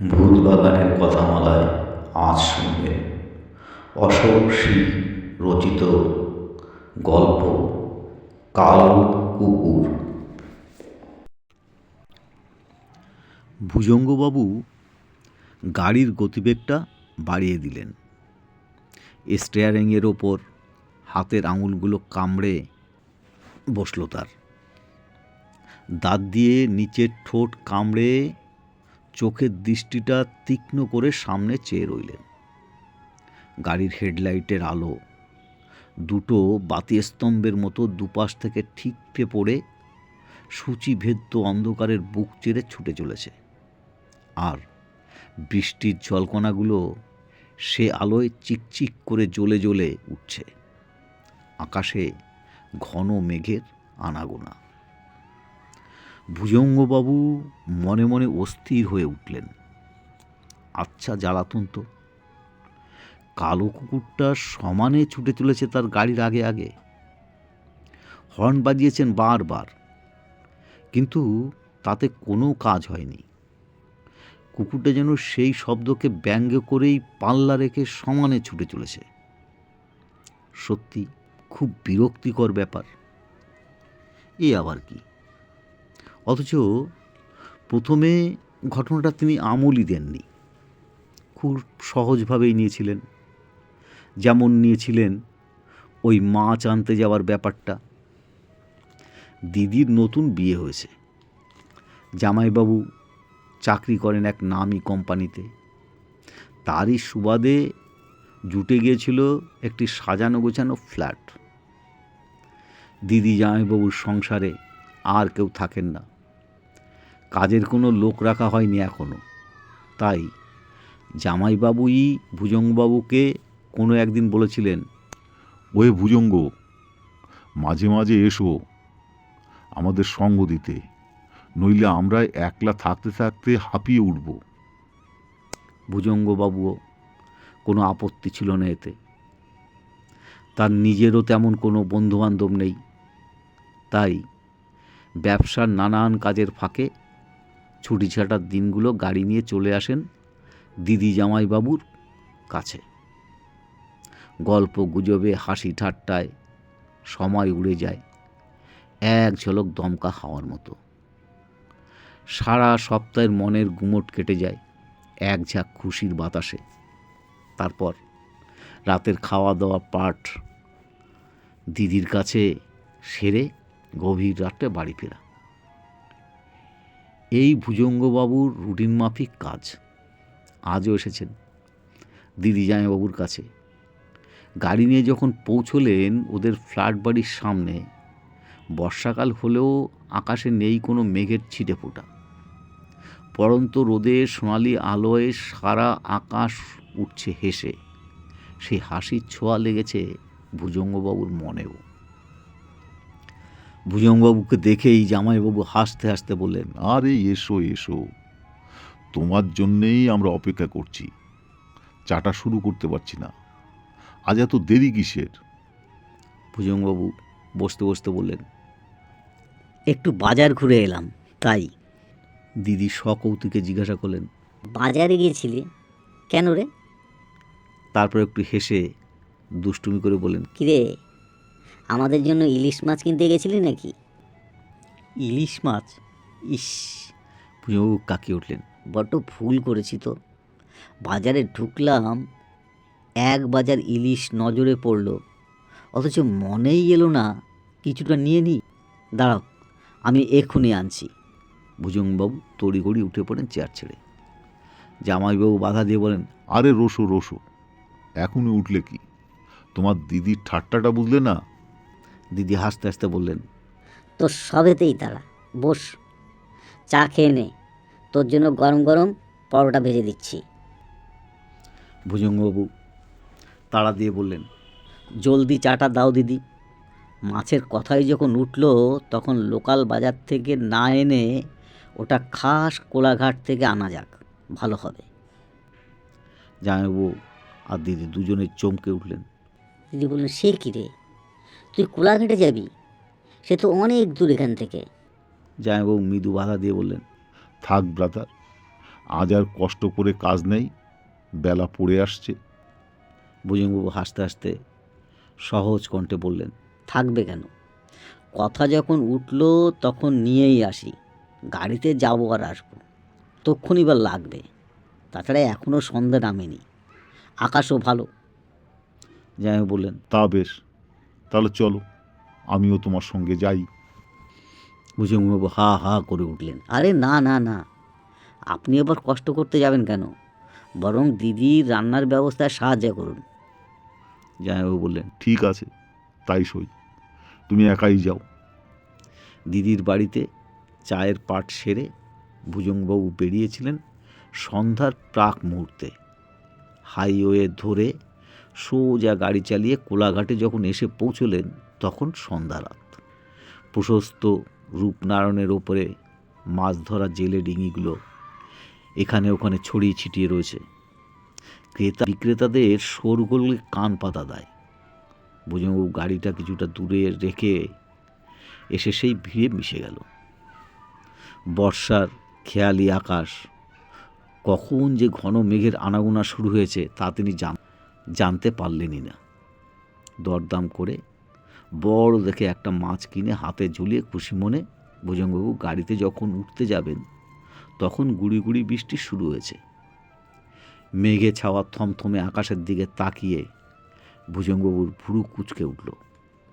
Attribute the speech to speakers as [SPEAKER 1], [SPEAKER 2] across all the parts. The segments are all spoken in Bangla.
[SPEAKER 1] ভূতবাগানের কথামালায় আজ শুনবেন অশোক রচিত গল্প, কাল কুকুর।
[SPEAKER 2] ভুজঙ্গবাবু গাড়ির গতিবেগটা বাড়িয়ে দিলেন। স্টিয়ারিংয়ের ওপর হাতের আঙুলগুলো কামড়ে বসল তার। দাঁত দিয়ে নিচের ঠোঁট কামড়ে চোখের দৃষ্টিটা তীক্ষ্ণ করে সামনে চেয়ে রইলেন। গাড়ির হেডলাইটের আলো, দুটো বাতিস্তম্ভের মতো দুপাশ থেকে ঠিকরে পড়ে সূচিভেদ্য অন্ধকারের বুক চিরে ছুটে চলেছে। আর বৃষ্টির জলকণাগুলো সে আলোয় চিকচিক করে জ্বলে জ্বলে উঠছে। আকাশে ঘন মেঘের আনাগোনা। ভুজঙ্গবাবু মনে মনে অস্থির হয়ে উঠলেন। আচ্ছা জ্বালাতন তো। কালো কুকুরটা সমানে ছুটে চলেছে তার গাড়ির আগে আগে। হর্ন বাজিয়েছেন বারবার। কিন্তু তাতে কোনো কাজ হয়নি। কুকুরটা যেন সেই শব্দকে ব্যঙ্গ করেই পাল্লা রেখে সমানে ছুটে চলেছে। সত্যি খুব বিরক্তিকর ব্যাপার। এ আবার কি? অথচ প্রথমে ঘটনাটা তিনি আমলই দেননি। খুব সহজভাবেই নিয়েছিলেন। যেমন নিয়েছিলেন ওই মাছ আনতে যাওয়ার ব্যাপারটা। দিদির নতুন বিয়ে হয়েছে। জামাইবাবু চাকরি করেন এক নামি কোম্পানিতে। তারই সুবাদে জুটে গিয়েছিল একটি সাজানো গোছানো ফ্ল্যাট। দিদি জামাইবাবুর সংসারে আর কেউ থাকেন না। কাজের কোনো লোক রাখা হয়নি এখনও তাই জামাইবাবুই ভুজংবাবুকে কোনো একদিন বলেছিলেন
[SPEAKER 3] ওয়ে ভুজঙ্গ মাঝে মাঝে এসো আমাদের সঙ্গ দিতে নইলে আমরা একলা থাকতে থাকতে হাঁপিয়ে উঠব।
[SPEAKER 2] ভুজঙ্গবাবুও কোনো আপত্তি ছিল না এতে। তার নিজেরও তেমন কোনো বন্ধুবান্ধব নেই। তাই ব্যবসার নানান কাজের ফাঁকে ছুটি ছাটার দিনগুলো গাড়ি নিয়ে চলে আসেন দিদি জামাইবাবুর কাছে। গল্প গুজবে, হাসি ঠাট্টায় সময় উড়ে যায়, এক ঝলক দমকা হাওয়ার মতো। সারা সপ্তাহের মনের গুমট কেটে যায় এক ঝাঁক খুশির বাতাসে। তারপর রাতের খাওয়া দাওয়া পাঠ দিদির কাছে সেরে গভীর রাতে বাড়ি ফেরা। এই ভুজঙ্গবাবুর রুটিন মাফিক কাজ। আজও এসেছেন। দিদি জামাইবাবুর কাছে। গাড়ি নিয়ে যখন পৌঁছলেন ওদের ফ্ল্যাট বাড়ির সামনে, বর্ষাকাল হলেও আকাশে নেই কোনো মেঘের ছিটে ফোটা। পরন্ত রোদে সোনালি আলোয় সারা আকাশ উঠছে হেসে। সেই হাসির ছোঁয়া লেগেছে ভুজঙ্গবাবুর মনেও। ভুজঙ্গবাবুকে দেখেই জামাইবাবু হাসতে হাসতে বললেন
[SPEAKER 3] আরে এসো এসো। তোমার জন্যেই আমরা অপেক্ষা করছি। চাটা শুরু করতে পারছি না। আজ এত দেরি কিসের?
[SPEAKER 2] ভুজঙ্গবাবু বসতে বসতে বললেন
[SPEAKER 4] একটু বাজার ঘুরে এলাম তাই।
[SPEAKER 2] দিদি সকৌতুকে জিজ্ঞাসা করলেন
[SPEAKER 4] বাজারে গিয়েছিলি? কেন রে?
[SPEAKER 2] তারপর একটু হেসে দুষ্টুমি করে বললেন
[SPEAKER 4] কিরে? আমাদের জন্য ইলিশ মাছ কিনতে গেছিলি নাকি?
[SPEAKER 2] ইলিশ মাছ? ইস ভুজঙ্গবাবু কাকিয়ে উঠলেন।
[SPEAKER 4] বড্ড ভুল করেছি তো। বাজারে ঢুকলাম এক বাজার ইলিশ নজরে পড়ল। অথচ মনেই এলো না কিছুটা নিয়ে নি। দাঁড়াও আমি এক্ষুনি আনছি।
[SPEAKER 2] ভুজঙ্গবাবু তড়িঘড়ি উঠে পড়েন চেয়ার ছেড়ে। জামাইবাবু বাধা দিয়ে বলেন
[SPEAKER 3] আরে রসো রসো এখনই উঠলে কি? তোমার দিদির ঠাট্টাটা বুঝলে না?
[SPEAKER 2] দিদি হাসতে হাসতে বললেন
[SPEAKER 4] তোর সবেতেই তারা বস চা খেয়ে নে তোর জন্য গরম গরম পরোটা ভেজে দিচ্ছি।
[SPEAKER 2] ভুজঙ্গবাবু তাড়া দিয়ে বললেন
[SPEAKER 4] জলদি চাটা দাও দিদি মাছের কথাই যখন উঠল তখন লোকাল বাজার থেকে না এনে ওটা খাস কোলাঘাট থেকে আনা যাক ভালো হবে।
[SPEAKER 2] জামাইবাবু আর দিদি দুজনে চমকে উঠলেন।
[SPEAKER 4] দিদি বললেন সে কী রে? তুই কোলাঘাটে যাবি? সে তো অনেক দূর এখান থেকে।
[SPEAKER 2] জামাইবাবু মৃদু বাধা দিয়ে বললেন
[SPEAKER 3] থাক ব্রাদার আজ আর কষ্ট করে কাজ নেই বেলা পড়ে আসছে।
[SPEAKER 2] ভুজঙ্গবাবু হাসতে হাসতে সহজ কণ্ঠে বললেন
[SPEAKER 4] থাকবে কেন? কথা যখন উঠল তখন নিয়েই আসি গাড়িতে যাব আর আসব। তক্ষুনি বা লাগবে তাছাড়া এখনও সন্ধ্যা নামেনি। আকাশও ভালো।
[SPEAKER 2] জামাই বললেন
[SPEAKER 3] তা বেশ তাহলে চলো আমিও তোমার সঙ্গে যাই।
[SPEAKER 2] ভুজঙ্গবাবু হা হা করে উঠলেন।
[SPEAKER 4] আরে না না না আপনি আবার কষ্ট করতে যাবেন কেন? বরং দিদির রান্নার ব্যবস্থায় সাহায্য করুন।
[SPEAKER 2] জামাইবাবু বললেন।
[SPEAKER 3] ঠিক আছে তাই সই। তুমি একাই যাও।
[SPEAKER 2] দিদির বাড়িতে চায়ের পাট সেরে ভুজঙ্গবাবু বেরিয়েছিলেন সন্ধ্যার প্রাক মুহূর্তে। হাইওয়ে ধরে সোজা গাড়ি চালিয়ে কোলাঘাটে যখন এসে পৌঁছলেন, তখন সন্ধ্যা রাত। প্রশস্ত রূপনারায়ণের ওপরে মাছ ধরা জেলে ডিঙিগুলো এখানে ওখানে ছড়িয়ে ছিটিয়ে রয়েছে। ক্রেতা বিক্রেতাদের শোরগোলে কান পাতা দেয়। ভুজঙ্গবাবু গাড়িটা কিছুটা দূরে রেখে এসে সেই ভিড়ে মিশে গেল। বর্ষার খেয়ালি আকাশ, কখন যে ঘন মেঘের আনাগোনা শুরু হয়েছে তা তিনি জান- জানতে পারলেনই না। দরদাম করে বড় দেখে একটা মাছ কিনে হাতে ঝুলিয়ে খুশি মনে ভুজঙ্গবাবু গাড়িতে যখন উঠতে যাবেন, তখন গুড়ি গুড়ি বৃষ্টি শুরু হয়েছে। মেঘে ছাওয়া থমথমে আকাশের দিকে তাকিয়ে ভুজঙ্গবাবুর ভুরু কুচকে উঠল।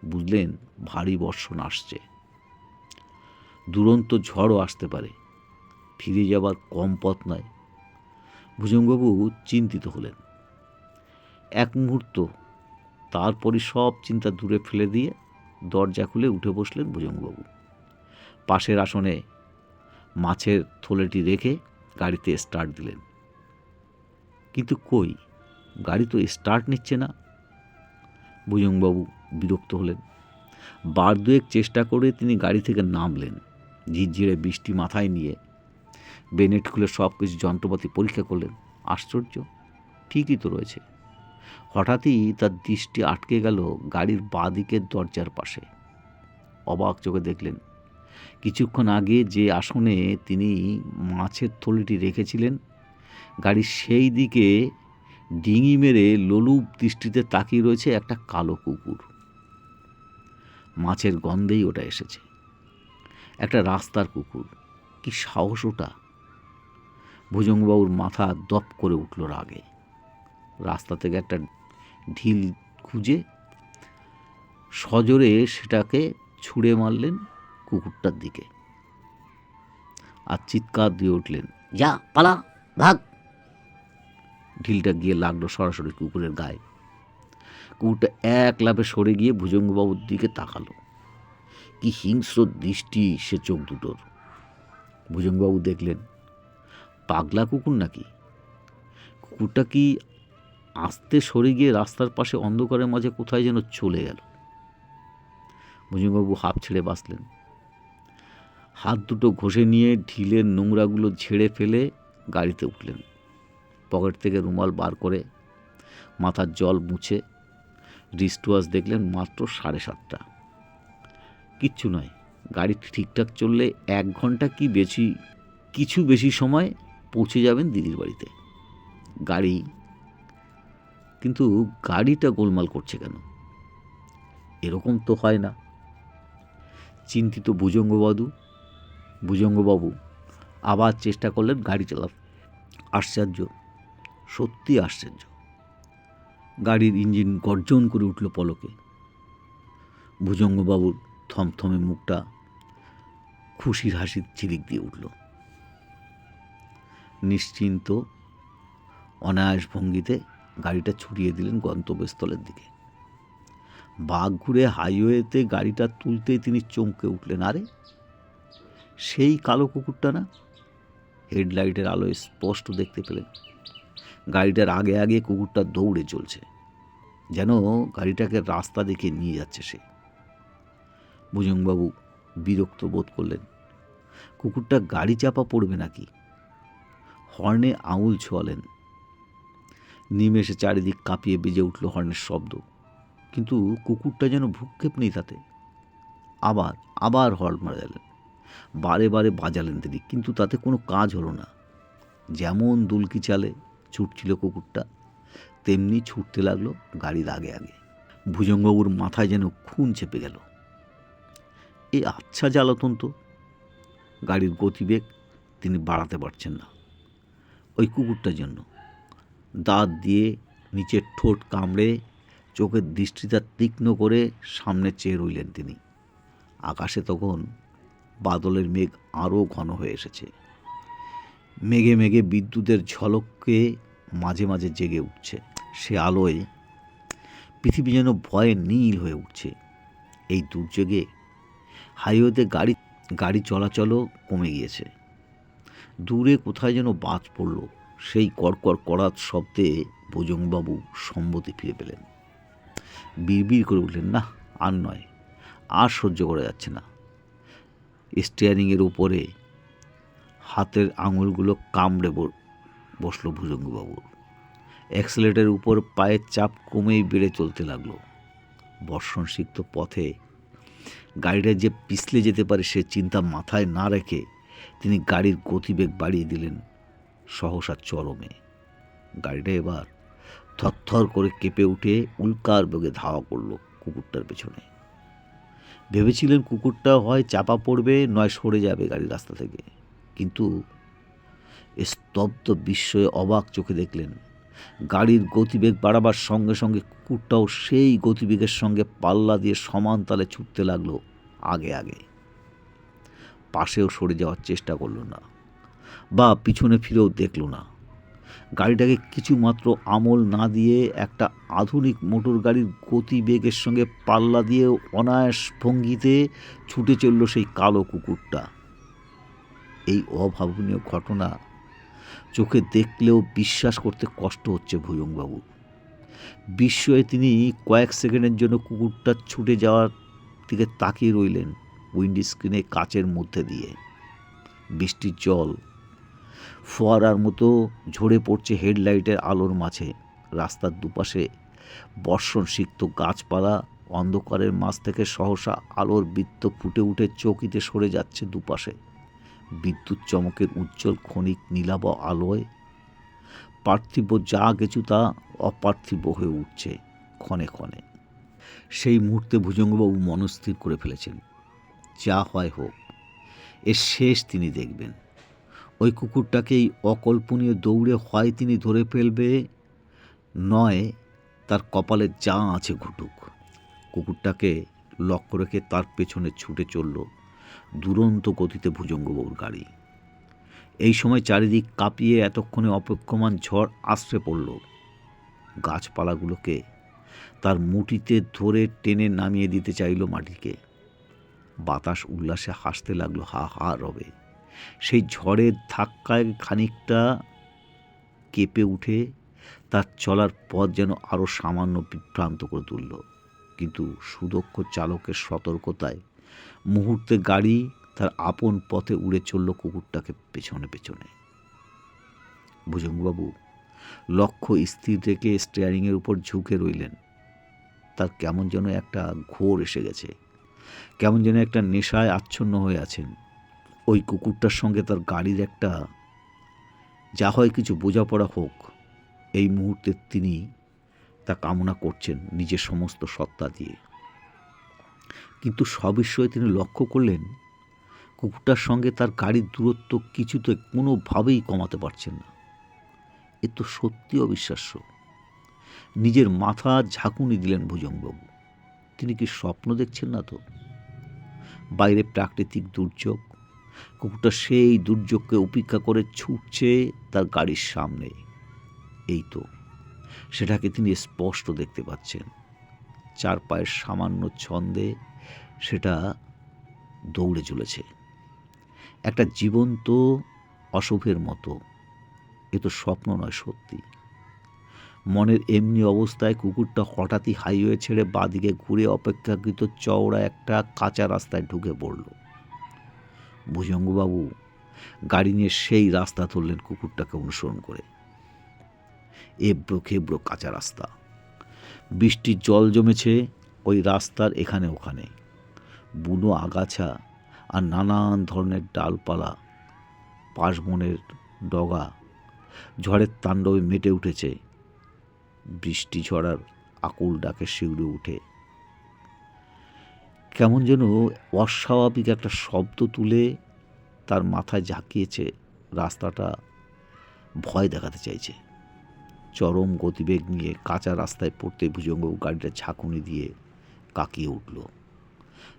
[SPEAKER 2] বুঝলেন, ভারী বর্ষণ আসছে। দুরন্ত ঝড়ও আসতে পারে, ফিরে যাবার কম পথ নয়। ভুজঙ্গবাবু চিন্তিত হলেন। এক মুহূর্ত। তারপরই সব চিন্তা দূরে ফেলে দিয়ে দরজা খুলে উঠে বসলেন ভুজঙ্গবাবু পাশের আসনে মাছের থলেটি রেখে গাড়িতে স্টার্ট দিলেন। কিন্তু কই? গাড়ি তো স্টার্ট নিচ্ছে না। ভুজঙ্গবাবু বিরক্ত হলেন। বার দুয়েক চেষ্টা করে তিনি গাড়ি থেকে নামলেন, ঝিরঝিরে বৃষ্টি মাথায় নিয়ে। বেনেট খুলে সব কিছু যন্ত্রপাতি পরীক্ষা করলেন। আশ্চর্য, ঠিকই তো রয়েছে। হঠাৎই তার দৃষ্টি আটকে গেল গাড়ির বাঁ দিকের দরজার পাশে। অবাক চোখে দেখলেন। কিছুক্ষণ আগে যে আসনে তিনি মাছের থলিটি রেখেছিলেন, গাড়ির সেই দিকে ডিঙি মেরে লোলুপ দৃষ্টিতে তাকিয়ে রয়েছে একটা কালো কুকুর। মাছের গন্ধেই ওটা এসেছে। একটা রাস্তার কুকুর। কি সাহস ওটা! ভুজঙ্গবাবুর মাথা দপ করে উঠল রাগে। রাস্তা থেকে একটা ঢিল খুঁজে সজোরে সেটাকে ছুঁড়ে মারলেন কুকুরটার দিকে। আর চিৎকার দিয়ে উঠলেন,
[SPEAKER 4] যা, পালা, ভাগ!
[SPEAKER 2] ঢিলটা গিয়ে লাগল সরাসরি কুকুরের গায়ে। কুকুরটা এক লাফে সরে গিয়ে ভুজঙ্গবাবুর দিকে তাকালো। কি হিংস্র দৃষ্টি সে চোখ দুটোর। ভুজঙ্গবাবু দেখলেন, পাগলা কুকুর নাকি? কুকুরটা কি আস্তে সরে গিয়ে রাস্তার পাশে অন্ধকারের মাঝে কোথায় যেন চলে গেল। ভুজঙ্গবাবু হাফ ছেড়ে বাঁচলেন। হাত দুটো ঘষে নিয়ে ঢিলের নোংরাগুলো ঝেড়ে ফেলে গাড়িতে উঠলেন। পকেট থেকে রুমাল বার করে মাথার জল মুছে রিস্ট ওয়াচ দেখলেন মাত্র সাড়ে সাতটা। কিচ্ছু নয়, গাড়ি ঠিকঠাক চললে এক ঘণ্টা কি বেশি, কিছু বেশি সময় পৌঁছে যাবেন দিদির বাড়িতে। গাড়ি কিন্তু গাড়িটা গোলমাল করছে কেন? এরকম তো হয় না। চিন্তিত ভুজঙ্গবাদু, ভুজঙ্গবাবু, আবার চেষ্টা করলেন গাড়ি চালাতে। আশ্চর্য, সত্যি আশ্চর্য। গাড়ির ইঞ্জিন গর্জন করে উঠল পলকে। ভুজঙ্গবাবুর থমথমে মুখটা খুশির হাসির ঝিলিক দিয়ে উঠল। নিশ্চিন্ত, অনায়াস ভঙ্গিতে গাড়িটা ছুটিয়ে দিলেন গন্তব্যস্থলের দিকে। বাঘ ঘুরে হাইওয়েতে গাড়িটা তুলতেই তিনি চমকে উঠলেন। আরে, সেই কালো কুকুরটা না? হেডলাইটের আলোয় স্পষ্ট দেখতে পেলেন। গাড়িটার আগে আগে কুকুরটা দৌড়ে চলছে। যেন গাড়িটাকে রাস্তা দেখে নিয়ে যাচ্ছে সে। ভুজংবাবু বিরক্ত বোধ করলেন। কুকুরটা গাড়ি চাপা পড়বে নাকি? হর্নে আঙুল ছোয়ালেন। নিমেষে চারিদিক কাঁপিয়ে বেজে উঠল হর্নের শব্দ। কিন্তু কুকুরটা যেন ভ্রুক্ষেপ নেই তাতে। আবার আবার হর্ন মারালেন বারে বারে বাজালেন তিনি, কিন্তু তাতে কোনো কাজ হলো না। যেমন দুলকি চালে ছুটছিল কুকুরটা, তেমনি ছুটতে লাগল গাড়ির আগে আগে। ভুজঙ্গবাবুর মাথায় যেন খুন চেপে গেল। এই আচ্ছা জ্বালাতন তো। গাড়ির গতিবেগ তিনি বাড়াতে পারছেন না। ওই কুকুরটার জন্য। দাঁত দিয়ে নিচের ঠোঁট কামড়ে চোখের দৃষ্টিটা তীক্ষ্ণ করে সামনে চেয়ে রইলেন তিনি। আকাশে তখন বাদলের মেঘ আরও ঘন হয়ে এসেছে। মেঘে মেঘে বিদ্যুতের ঝলককে মাঝে মাঝে জেগে উঠছে। সে আলোয় পৃথিবী যেন ভয়ে নীল হয়ে উঠছে। এই দুর্যোগে হাইওয়েতে গাড়ি গাড়ি চলাচলও কমে গিয়েছে। দূরে কোথায় যেন বাজ পড়ল। সেই কড়কড় করাত শব্দে ভুজংবাবু সম্মতি ফিরে পেলেন। বিড়বিড় করে উঠলেন না, আর নয়, আর সহ্য করা যাচ্ছে না। স্টিয়ারিংয়ের উপরে হাতের আঙুলগুলো কামড়ে বসল ভুজঙ্গবাবুর অ্যাক্সেলেটের উপর পায়ের চাপ কমেই বেড়ে চলতে লাগল। বর্ষণসিক্ত পথে গাড়িটা যে পিছলে যেতে পারে সে চিন্তা মাথায় না রেখে তিনি গাড়ির গতিবেগ বাড়িয়ে দিলেন। সহসা চরমে। গাড়িটা এবার থরথর করে কেঁপে উঠে উল্কার বেগে ধাওয়া করল কুকুরটার পেছনে। ভেবেছিলেন কুকুরটা হয় চাপা পড়বে, নয় সরে যাবে গাড়ির রাস্তা থেকে। কিন্তু স্তব্ধ বিস্ময়ে অবাক চোখে দেখলেন, গাড়ির গতিবেগ বাড়াবার সঙ্গে সঙ্গে কুকুরটাও সেই গতিবেগের সঙ্গে পাল্লা দিয়ে সমান তালে ছুটতে লাগল আগে আগে। পাশেও সরে যাওয়ার চেষ্টা করল না। বা পিছনে ফিরেও দেখল না। গাড়িটাকে কিছুমাত্র আমল না দিয়ে একটা আধুনিক মোটর গাড়ির গতিবেগের সঙ্গে পাল্লা দিয়ে অনায়াস ভঙ্গিতে ছুটে চলল সেই কালো কুকুরটা। এই অভাবনীয় ঘটনা চোখে দেখলেও বিশ্বাস করতে কষ্ট হচ্ছে ভুজংবাবু বিস্ময়ে তিনি কয়েক সেকেন্ডের জন্য কুকুরটা ছুটে যাওয়ার দিকে তাকিয়ে রইলেন উইন্ডি স্ক্রিনে কাচের মধ্যে দিয়ে। বৃষ্টির জল ফোয়ারার মতো ঝরে পড়ছে হেডলাইটের আলোর মাঝে। রাস্তার দুপাশে বর্ষণ সিক্ত গাছপালা অন্ধকারের মাঝ থেকে সহসা আলোর বৃত্ত ফুটে উঠে চকিতে সরে যাচ্ছে দুপাশে। বিদ্যুৎ চমকের উজ্জ্বল ক্ষণিক নীলাব আলোয়। পার্থিব যা কিছু তা অপার্থিব হয়ে উঠছে ক্ষণে ক্ষণে। সেই মুহূর্তে ভুজঙ্গবাবু মনস্থির করে ফেলেছেন। যা হয় হোক, এর শেষ তিনি দেখবেন। ওই কুকুরটাকেই অকল্পনীয় দৌড়ে হয় তিনি ধরে ফেলবে। নয়, তার কপালে যা আছে ঘুটুক। কুকুরটাকে লক্ষ্য রেখে তার পেছনে ছুটে চলল দুরন্ত গতিতে ভুজঙ্গবাবুর গাড়ি। এই সময় চারিদিক কাঁপিয়ে এতক্ষণে অপেক্ষমান ঝড় আশ্রে পড়ল। গাছপালাগুলোকে তার মুঠিতে ধরে টেনে নামিয়ে দিতে চাইল মাটিকে। বাতাস উল্লাসে হাসতে লাগল হা হা রবে। সেই ঝড়ের ধাক্কায় খানিকটা কেঁপে উঠে তার চলার পথ যেন আরও সামান্য বিভ্রান্ত করে তুলল। কিন্তু সুদক্ষ চালকের সতর্কতায় মুহূর্তে গাড়ি তার আপন পথে উড়ে চলল কুকুরটাকে পেছনে পেছনে। ভুজঙ্গবাবু লক্ষ্য স্থির রেখে স্টিয়ারিংয়ের উপর ঝুঁকে রইলেন। তার কেমন যেন একটা ঘোর এসে গেছে। কেমন যেন একটা নেশায় আচ্ছন্ন হয়ে আছেন। ওই কুকুরটার সঙ্গে তার গাড়ির একটা যা হয় কিছু বোঝাপড়া হোক, এই মুহূর্তে তিনি তা কামনা করছেন নিজের সমস্ত সত্তা দিয়ে। কিন্তু সবিষয়ে তিনি লক্ষ্য করলেন, কুকুরটার সঙ্গে তার গাড়ির দূরত্ব কিছুতে কোনোভাবেই কমাতে পারছেন না। এ তো সত্যি অবিশ্বাস্য। নিজের মাথা ঝাঁকুনি দিলেন ভুজংবাবু। তিনি কি স্বপ্ন দেখছেন না তো? বাইরে প্রাকৃতিক দুর্যোগ কুকুরটা সেই দুর্যোগকে উপেক্ষা করে ছুটছে তার গাড়ির সামনে। এই তো, সেটাকে তিনি স্পষ্ট দেখতে পাচ্ছেন। চার পায়ের সামান্য ছন্দে সেটা দৌড়ে চলেছে। একটা জীবন্ত অশুভের মতো। এ তো স্বপ্ন নয়, সত্যি। মনের এমনি অবস্থায় কুকুরটা হঠাৎই হাইওয়ে ছেড়ে বাদিকে ঘুরে অপেক্ষাকৃত চওড়া একটা কাঁচা রাস্তায় ঢুকে পড়ল। ভুজঙ্গবাবু গাড়ি নিয়ে সেই রাস্তা ধরলেন কুকুরটাকে অনুসরণ করে। এবড়ো খেবড়ো কাঁচা রাস্তা। বৃষ্টির জল জমেছে ওই রাস্তার এখানে ওখানে। বুনো আগাছা আর নানান ধরনের ডালপালা, পাশবনের ডগা, ঝড়ের তাণ্ডবে মেটে উঠেছে। বৃষ্টি ঝড়ার আকুল ডাকে শিউরে উঠে। কেমন যেন অস্বাভাবিক একটা শব্দ তুলে তার মাথায় ঝাঁকিয়েছে রাস্তাটা। ভয় দেখাতে চাইছে। চরম গতিবেগ নিয়ে কাঁচা রাস্তায় পড়তে ভুজঙ্গ গাড়িটা ঝাঁকুনি দিয়ে কাকিয়ে উঠল।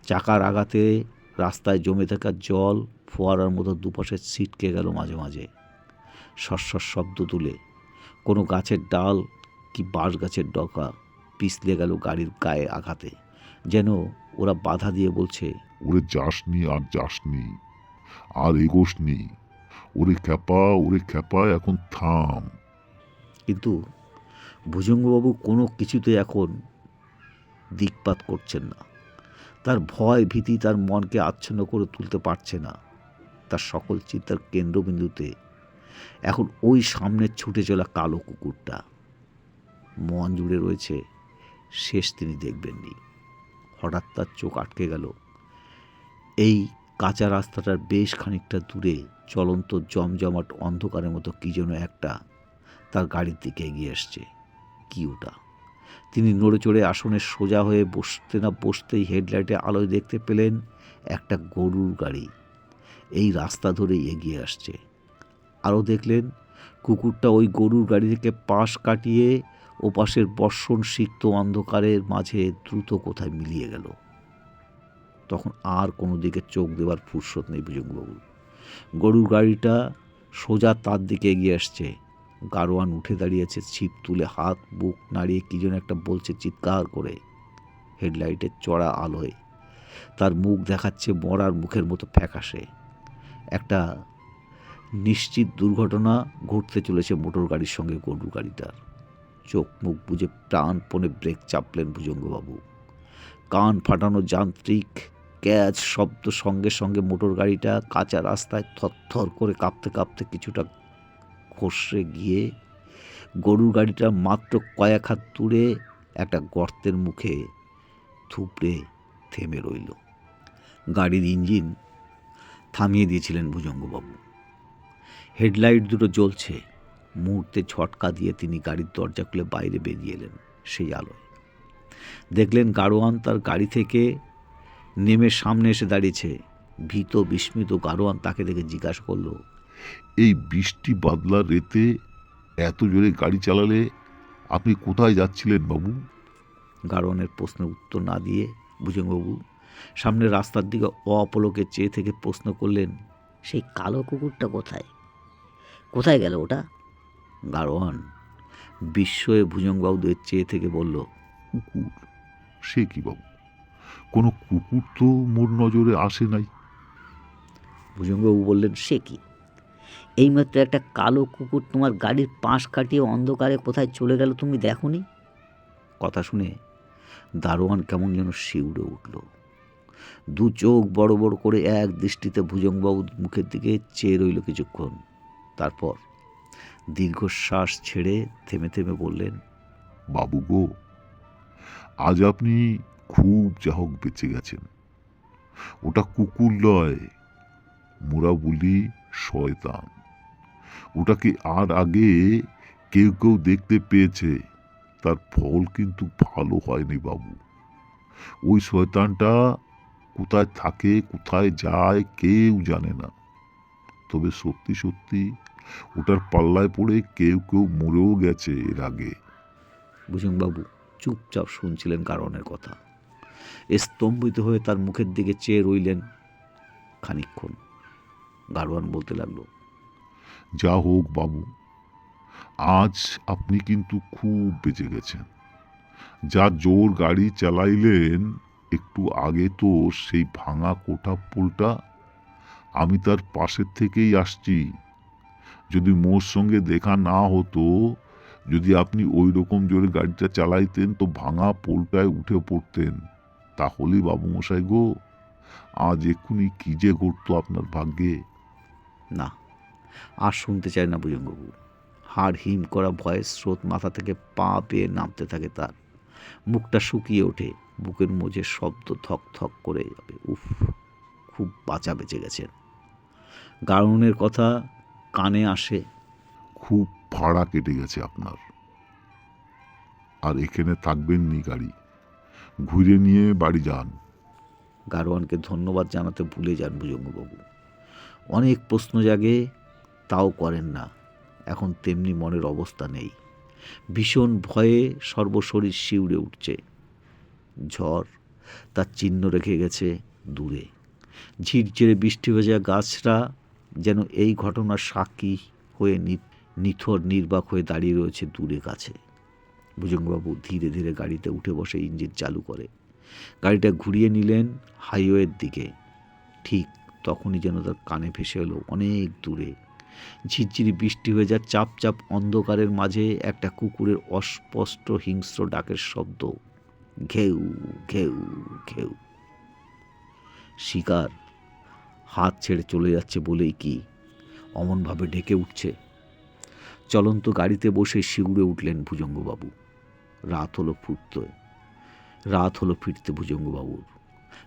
[SPEAKER 2] চাকার আঘাতে রাস্তায় জমে থাকা জল ফোয়ারার মতো দুপাশে ছিটকে গেল মাঝে মাঝে। সস্বর শব্দ তুলে কোনো গাছের ডাল কি বাঁশ গাছের ডকা পিছলে গেল গাড়ির গায়ে আঘাতে। যেন ওরা বাধা দিয়ে বলছে
[SPEAKER 3] ওরে যাসনি আর যাসনি আর এগোসনি। ওরে খ্যাপা ওরে খ্যাপা এখন থাম।
[SPEAKER 2] কিন্তু ভুজঙ্গবাবু কোনো কিছুতে এখন দিকপাত করছেন না। তার ভয় ভীতি তার মনকে আচ্ছন্ন করে তুলতে পারছে না। তার সকল চিন্তার কেন্দ্রবিন্দুতে এখন ওই সামনে ছুটে চলা কালো কুকুরটা। মন জুড়ে রয়েছে শেষ তিনি দেখবেননি। হঠাৎ তার চোখ আটকে গেল। এই কাঁচা রাস্তাটার বেশ খানিকটা দূরে চলন্ত জমজমাট অন্ধকারের মতো কী যেন একটা তার গাড়ির দিকে এগিয়ে আসছে। কি ওটা? তিনি নড়ে চড়ে আসনে সোজা হয়ে বসতে না বসতেই হেডলাইটে আলোয় দেখতে পেলেন একটা গরুর গাড়ি। এই রাস্তা ধরেই এগিয়ে আসছে। আরও দেখলেন কুকুরটা ওই গরুর গাড়ি থেকে পাশ কাটিয়ে ওপাশের বর্ষণ সিক্ত অন্ধকারের মাঝে দ্রুত কোথায় মিলিয়ে গেল। তখন আর কোনো দিকে চোখ দেওয়ার ফুরসত নেই ভুজঙ্গবাবুর গরুর গাড়িটা সোজা তার দিকে এগিয়ে আসছে। গারোয়ান উঠে দাঁড়িয়েছে, ছিপ তুলে হাত, বুক নাড়িয়ে কী যেন একটা বলছে চিৎকার করে। হেডলাইটের চড়া আলোয় তার মুখ দেখাচ্ছে মরার মুখের মতো ফ্যাকাশে। একটা নিশ্চিত দুর্ঘটনা ঘটতে চলেছে মোটর গাড়ির সঙ্গে গরুর গাড়িটার। চোখ মুখ বুঝে প্রাণপণে ব্রেক চাপলেন ভুজঙ্গবাবু। কান ফাটানো যান্ত্রিক, ক্যাচ শব্দ সঙ্গে সঙ্গে মোটর গাড়িটা কাঁচা রাস্তায় থরথর করে কাঁপতে কাঁপতে কিছুটা খসড়ে গিয়ে গরুর গাড়িটা মাত্র কয়েক হাত দূরে একটা গর্তের মুখে থুপড়ে থেমে রইল। গাড়ির ইঞ্জিন থামিয়ে দিয়েছিলেন ভুজঙ্গবাবু। হেডলাইট দুটো জ্বলছে। মুহূর্তে ঝটকা দিয়ে তিনি গাড়ির দরজা খুলে বাইরে বেরিয়ে এলেন সেই আলোয়। দেখলেন গাড়োয়ান তার গাড়ি থেকে নেমে সামনে এসে দাঁড়িয়েছে। ভীত বিস্মিত গাড়োয়ান তাকে দেখে জিজ্ঞাসা করল
[SPEAKER 3] এই বৃষ্টি বাদলার রেতে এত জোরে গাড়ি চালালে আপনি কোথায় যাচ্ছিলেন বাবু?
[SPEAKER 2] গাড়োয়ানের প্রশ্নের উত্তর না দিয়ে বুঝেন বাবু সামনে রাস্তার দিকে অপলকে চেয়ে থেকে প্রশ্ন করলেন
[SPEAKER 4] সেই কালো কুকুরটা কোথায়? কোথায় গেল ওটা?
[SPEAKER 2] গাড়োয়ান বিস্ময়ে ভুজঙ্গবাবুদের চেয়ে থেকে বলল
[SPEAKER 3] কুকুর? সে কি বাবু? কোনো কুকুর তো মোর নজরে আসে নাই।
[SPEAKER 2] ভুজঙ্গবাবু বললেন
[SPEAKER 4] সে কি? এইমাত্র একটা কালো কুকুর তোমার গাড়ির পাশ কাটিয়ে অন্ধকারে কোথায় চলে গেল তুমি দেখোনি?
[SPEAKER 2] কথা শুনে দারোয়ান কেমন যেন শিউরে উঠল। দু চোখ বড় বড় করে এক দৃষ্টিতে ভুজঙ্গবাবুর মুখের দিকে চেয়ে রইল কিছুক্ষণ। তারপর দীর্ঘশ্বাস ছেড়ে থেমে থেমে বললেন,
[SPEAKER 3] বাবু গো, আজ আপনি খুব যাহক বেঁচে গেছেন। ওটা কুকুর নয় মোরা বলি শয়তান। ওটাকে আর আগে কেউ কেউ দেখতে পেয়েছে, তার ফল কিন্তু ভালো হয়নি বাবু। ওই শয়তানটা কোথায় থাকে, কোথায় যায় কেউ জানে না। তবে সত্যি সত্যি ওটার পাল্লায় পড়ে কেউ কেউ মরেও গেছে এর আগে।
[SPEAKER 2] ভুজঙ্গবাবু চুপচাপ শুনছিলেন কারণের কথা। স্তম্ভিত হয়ে তার মুখের দিকে চেয়ে রইলেন খানিকক্ষণ। গারোয়ান বলতে লাগল
[SPEAKER 3] যা হোক বাবু আজ আপনি কিন্তু খুব বেঁচে গেছেন। যা জোর গাড়ি চালাইলেন একটু আগে তো সেই ভাঙা কোঠা পোলটা আমি তার পাশের থেকেই আসছি। যদি মোর সঙ্গে দেখা না হতো, যদি আপনি ওই রকম জোরে গাড়িটা চালাইতেন তো ভাঙা পোলটায় উঠে পড়তেন। তাহলেই বাবু মশাই গো, আজ এক্ষুনি কি যে ঘটতো আপনার ভাগ্যে?
[SPEAKER 2] না, আর শুনতে চায় না ভুজঙ্গবাবু। হাড় হিম করা ভয়ের স্রোত মাথা থেকে পা পেয়ে নামতে থাকে তার। মুখটা শুকিয়ে ওঠে, বুকের মধ্যে শব্দ থক থক করে যাবে। উফ, খুব বাঁচা বেঁচে গেছেন। গারুনের কথা কানে আসে।
[SPEAKER 3] খুব ভাড়া কেটে গেছে আপনার। আর এখানে থাকবেন নি গাড়ি। ঘুরে নিয়ে বাড়ি যান।
[SPEAKER 2] গারোয়ানকে ধন্যবাদ জানাতে ভুলে যান ভুজঙ্গবাবু অনেক প্রশ্ন জাগে তাও করেন না। এখন তেমনি মনের অবস্থা নেই। ভীষণ ভয়ে সর্বশরীর শিউরে উঠছে। ঝড় তার চিহ্ন রেখে গেছে দূরে। ঝিরঝিরে বৃষ্টি ভেজা গাছরা যেন এই ঘটনার সাক্ষী হয়ে নিথর নির্বাক হয়ে দাঁড়িয়ে রয়েছে দূরে কাছে। ভুজঙ্গবাবু ধীরে ধীরে গাড়িতে উঠে বসে ইঞ্জিন চালু করে। গাড়িটা ঘুরিয়ে নিলেন হাইওয়ের দিকে। ঠিক তখনই যেন তার কানে ভেসে এলো অনেক দূরে। ঝিরঝিরি বৃষ্টি হয়ে যা চাপ চাপ অন্ধকারের মাঝে একটা কুকুরের অস্পষ্ট হিংস্র ডাকের শব্দ, ঘেউ ঘেউ ঘেউ। শিকার হাত ছেড়ে চলে যাচ্ছে বলেই কি অমনভাবে ডেকে উঠছে। চলন্ত গাড়িতে বসে শিউড়ে উঠলেন ভুজঙ্গবাবু। রাত হলো ফুটতে। রাত হলো ফিরতে ভুজঙ্গবাবুর।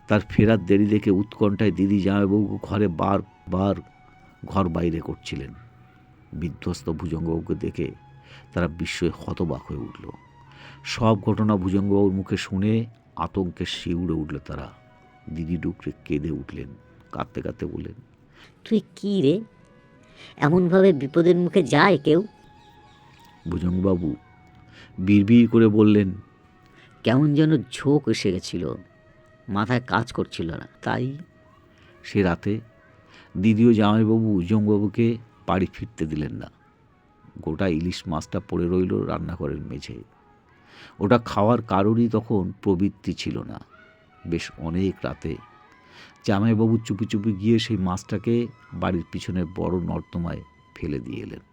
[SPEAKER 2] তার ফেরার দেরি দেখে উৎকণ্ঠায় দিদি জামাইবাবু ঘরে বার বার ঘর বাইরে করছিলেন। বিধ্বস্ত ভুজঙ্গবাবুকে দেখে তারা বিস্ময়ে হতবাক হয়ে উঠল। সব ঘটনা ভুজঙ্গবাবুর মুখে শুনে আতঙ্কে শিউড়ে উঠল তারা। দিদি ডুকরে কেঁদে উঠলেন। কাঁদতে কাঁদতে বললেন
[SPEAKER 4] তুই কি রে? এমনভাবে বিপদের মুখে যায় কেউ?
[SPEAKER 2] ভুজঙ্গবাবু বিড়বিড় করে বললেন
[SPEAKER 4] কেমন যেন ঝোঁক এসে গেছিল মাথায় কাজ করছিল না তাই?
[SPEAKER 2] সে রাতে দিদিও জামাইবাবু উজংবাবুকে বাড়ি ফিরতে দিলেন না। গোটা ইলিশ মাছটা পড়ে রইল রান্নাঘরের মেঝে। ওটা খাওয়ার কারোরই তখন প্রবৃত্তি ছিল না। বেশ অনেক রাতে জামাইবাবু চুপি চুপি গিয়ে সেই মাছটাকে বাড়ির পিছনে বড় নর্দমায় ফেলে দিয়ে এলেন।